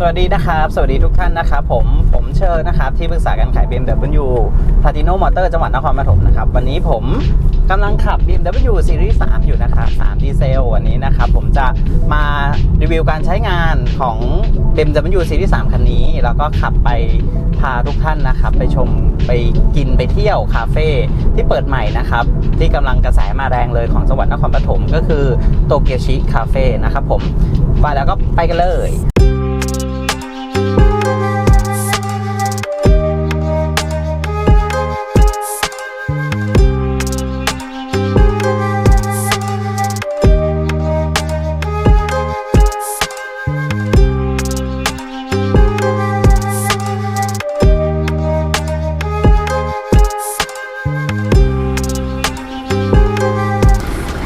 สวัสดีนะครับ สวัสดีทุกท่านนะครับ ผมผมเชิญนะครับที่ปรึกษาการขาย BMW Platino Motor จังหวัดนครปฐมนะครับ วันนี้ผมกำลังขับ BMW Series 3 อยู่นะครับ3ดีเซลวันนี้นะครับ ผมจะมารีวิวการใช้งานของ BMW Series 3 คันนี้ แล้วก็ขับไปพาทุกท่านนะครับ ไปชมไปกินไปเที่ยวคาเฟ่ที่เปิดใหม่นะครับ ที่กำลังกระแสมาแรงเลยของจังหวัดนครปฐมก็คือโตเกียวชิคาเฟ่นะครับผมไปแล้วก็ไปกันเลย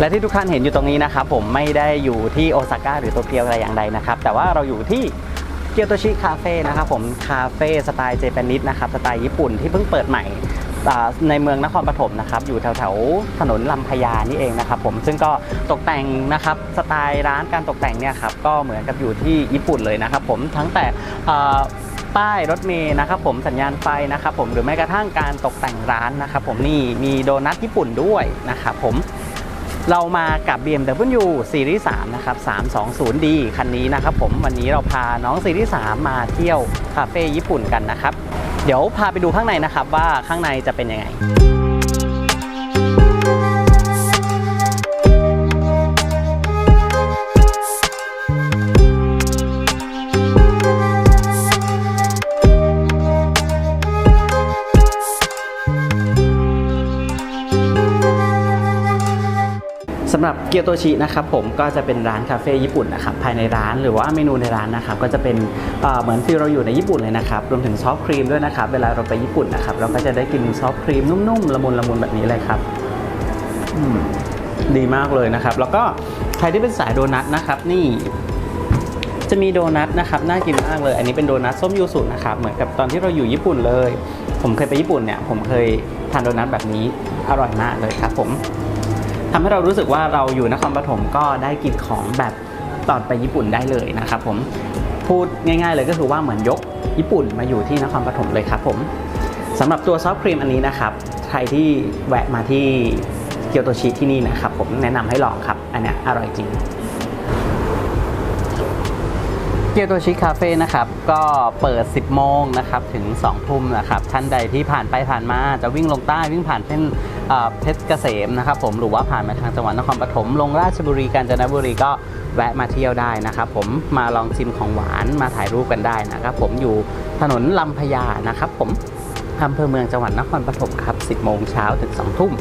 และที่ทุกท่านเห็นอยู่ตรงนี้นะครับผมไม่ได้อยู่ที่โอซาก้าหรือโตเกียวอะไรอย่างใดนะครับ แต่ว่าเราอยู่ที่เกียวโตชิคาเฟ่นะครับผมคาเฟ่สไตล์เจแปนนิสนะครับสไตล์ญี่ปุ่นที่เพิ่งเปิดใหม่ในเมืองนครปฐมนะครับอยู่แถวแถวๆถนนลำพญานี่เองนะครับผมซึ่งก็ตกแต่งนะครับสไตล์ร้านการตกแต่งเนี่ยครับก็เหมือนกับอยู่ที่ญี่ปุ่นเลยนะครับผมทั้งแต่ป้ายรถเมย์นะครับผมสัญญาณไฟนะครับผมหรือแม้กระทั่งการตกแต่งร้านนะครับผมนี่มีโดนัทญี่ปุ่นด้วยนะครับผม เรามากับ BMW Series 3 นะครับ 320D คันนี้นะครับผมวันนี้เราพาน้อง Series 3 มาเที่ยวคาเฟ่ญี่ปุ่นกันนะครับ เดี๋ยวพาไปดูข้างในนะครับว่าข้างในจะเป็นยังไง สำหรับเกียวโตชินะครับผมก็จะเป็นร้านคาเฟ่ญี่ปุ่นนะครับภายในร้านหรือว่าเมนูในร้านนะครับก็จะเป็นเหมือนฟีลเราอยู่ในญี่ปุ่นเลยนะครับรวมถึงซอฟต์ครีมด้วยนะครับเวลาเราไปญี่ปุ่นนะครับเราก็จะได้กินซอฟต์ครีมนุ่มๆละมุนละมุนแบบนี้เลยครับดีมากเลยนะครับ แล้วก็ใครที่เป็นสายโดนัทนะครับนี่จะมีโดนัทนะครับน่ากินมากเลย อันนี้เป็นโดนัทส้มยูสุนะครับเหมือนกับตอนที่เราอยู่ญี่ปุ่นเลย ผมเคยไปญี่ปุ่นเนี่ยผมเคยทานโดนัทแบบนี้อร่อยมากเลยครับผม ทำให้เรารู้สึกว่าเราอยู่นครปฐมก็ได้กินของแบบตอนไปญี่ปุ่นได้เลยนะครับผมพูดง่าย ๆ เลยก็คือว่าเหมือนยกญี่ปุ่นมาอยู่ที่นครปฐมเลยครับผมสำหรับตัวซอฟต์ครีมอันนี้นะครับใครที่แวะมาที่เกียวโตชิที่นี่นะครับผมแนะนำให้ลองครับ อันนี้อร่อยจริง เกียวโตชิคาเฟ่นะครับก็เปิด 10 โมงนะครับถึง 2 ทุ่มนะครับท่านใดที่ผ่านไปผ่านมาจะวิ่งลงใต้วิ่งผ่านเส้นเออเพชรเกษมนะครับผมหรือว่าผ่านมาทางจังหวัดนครปฐมลงราชบุรีกาญจนบุรีก็แวะมาเที่ยวได้นะครับผมมาลองชิมของหวานมาถ่ายรูปกันได้นะครับผมอยู่ถนนลำพญานะครับผมอำเภอเมืองจังหวัดนครปฐมครับ 10 โมงเช้าถึง 2 ทุ่ม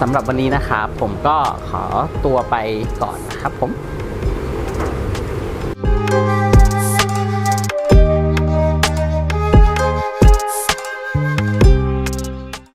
สำหรับวันนี้นะครับผมก็ขอตัวไปก่อนนะครับผม